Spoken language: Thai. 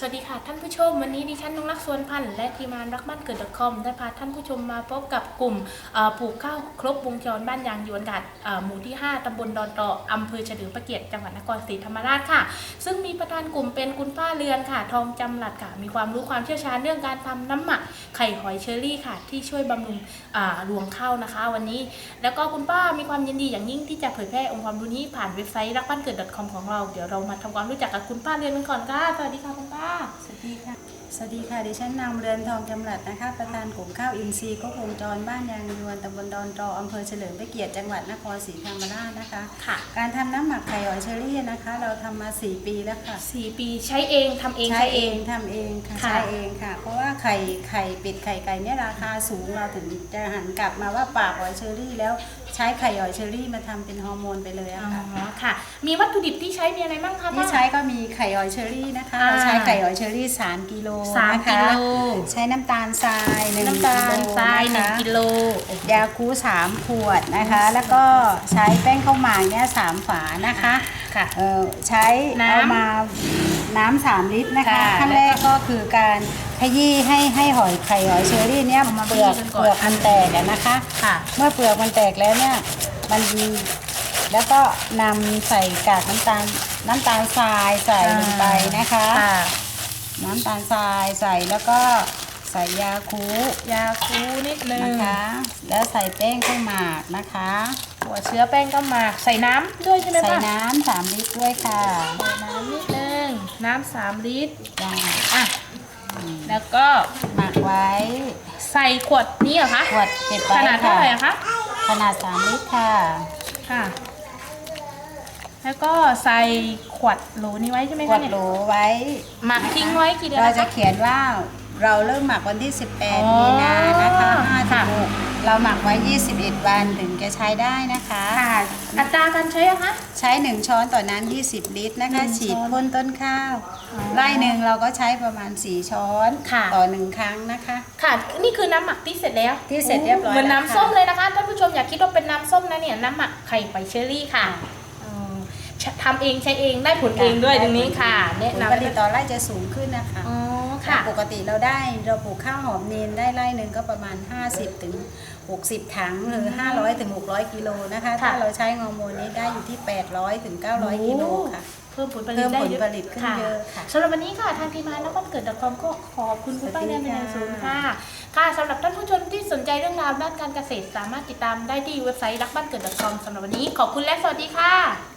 สวัสดีค่ะท่านผู้ชม วันนี้ดิฉันนงรักสวนพันธ์และทีมงานรักบ้านเกิด .com ได้พาท่านผู้ชมมาพบกับกลุ่มปลูกข้าวครบวงจรบ้านยางยวนกัดหมู่ที่ 5 ตำบลดอนตออำเภอเฉลิมพระเกียรติจังหวัดนครศรีธรรมราชค่ะ ซึ่งมีประธานกลุ่มเป็นคุณป้าเรือนค่ะ ทองจำหลัดค่ะ มีความรู้ความเชี่ยวชาญเรื่องการทำน้ำหมักไข่หอยเชอรี่ค่ะ ที่ช่วยบำรุงรวงข้าวนะคะ วันนี้ แล้วก็คุณป้ามีความยินดีอย่างยิ่งที่จะเผยแพร่องค์ความรู้นี้ผ่านเว็บไซต์รักบ้านเกิด .com ของเรา เดี๋ยวเรามาทำความรู้จักกับคุณป้าเรือนกันก่อนค่ะสวัสดีค่ะคุณป้า สวัสดีค่ะ สวัสดีค่ะ ดิฉันนางเรือนทองจำรัดนะคะ ประธานกลุ่มข้าวอินทรีย์ครบวงจรบ้านยางยวนตำบลดอนตออำเภอเฉลิมพระเกียรติจังหวัดนครศรีธรรมราชนะคะ ค่ะ การทำน้ำหมักไข่หอยเชอรี่นะคะ เราทำมา 4 ปีแล้วค่ะ สี่ปีใช้เองทำเองใช้ใช้เอเอง งทำเองค่ะค่ะ ใช้เองค่ะ เพราะว่าไข่ไข่เป็ดไข่ไก่เนี่ยราคาสูงเราถึงจะหันกลับมาว่าปากหอยเชอรี่แล้วใช้ไข่หอยเชอรี่มาทำเป็นฮอร์โมนไปเลยอ๋อะค่ะ อค่ะ มีวัตถุดิบที่ใช้มีอะไรบ้างคะที่ป้า ใช้ก็มีไข่หอยเชอรี่นะคะ อ่า เราใช้ไข่หอยเชอรี่3กิโลสามนะคะกิโล ใช้น้ำตาลทราย1น้ำตาลทรายหนึ่งกิโลยาคูสามขวดนะคะ แล้วก็ใช้แป้งข้าวหมากเนี่ยสามฝานะคะค่ะเอ่อใช้น้ำเอามาน้ำสามลิตรนะคะค่ะขั้นแรกก็คือการขยี้ให้ให้หอยไข่หอยเชอรี่เนี่ยเอามาเปลือกบี้กันก่อน เปลือกมันแตกอะนะคะ ค่ะ เมื่อเปลือกมันแตกแล้วเนี่ยมันแล้วก็นำใส่กากน้ำตาลน้ำตาลทรายใส่ลงไปนะคะ ค่ะ น้ำตาลทรายใส่แล้วก็ใส่ยาคูยาคูนิดนึงนะคะ แล้วใส่แป้งข้าวหมากนะคะ หัวเชื้อแป้งก็หมาก ใส่น้ำด้วยใช่ไหมใส่ป้าน้ำสามลิตรด้วยค่ะใส่น้ำนิดนึงน้ำสามลิตรจ้าอะแล้วก็หมักไว้ ใส่ขวดนี้เหรอคะขวดเก็บขไว้นาดเท่าค่ะไหร่อะคะขนาดสามลิตรค่ะค่ะ แล้วก็ใส่ขวดโหลนี้ไว้ใช่ไหมขวคะดเนี่ยโหลไว้ หมักทิ้งไว้กี่เดือนเรานคจะเขียนว่าเราเริ่มหมักวันที่ อ๋18อมีนานะคะ5ถึค่ะง6เราหมักไว้ 21 วันถึงจะใช้ได้นะคะ ค่ะอัตราการใช้อะคะ ใช้ 1 ช้อนต่อน้ำ20 ลิตรนะคะ หนึ่งฉีดช้อนพ่นต้นข้าว อ๋อไร่หนึ่งเราก็ใช้ประมาณ 4 ช้อนค่ะ ต่อ 1 ครั้งนะคะ ค่ะ นี่คือน้ำหมักที่เสร็จแล้วที่เสร็จเรียบร้อยเหมือนแล้วน้ำค่ะส้มเลยนะคะท่านผู้ชมอย่าคิดว่าเป็นน้ำส้มนะเนี่ยน้ำหมักไข่ไปเชอรี่ค่ะอืม ทำเองใช้เองได้ผลเองด้วยตรงนี้ค่ะแนะผลนำผลิตต่อไร่จะสูงขึ้นนะคะ อ๋อค่ะ ปกติเราได้เราปลูกข้าวหอมเนนได้ไร่หนึ่งก็ประมาณ 50ถึง60 ถังหรือ 500ถึง600 กิโลนะคะค่ะถ้าเราใช้งอร์โมนนี้ได้อยู่ที่ 800ถึง900 กิโลค่ะ เพิ่มผลผลิตเพิ่มได้ผลเยอะผลิตขึ้นเยอะค่ะ สำหรับวันนี้ค่ะทางทีมงานนักบ้านเกิดดอทคอมก็ขอบคุณคุณป้าแนนเป็นอย่างสูงค่ะ ค่ะสำหรับท่านผู้ชมที่สนใจเรื่องราวด้านการเกษตร สามารถติดตามได้ที่เว็บไซต์รักบ้านเกิด .com สำหรับวันนี้ขอบคุณและสวัสดีค่ะ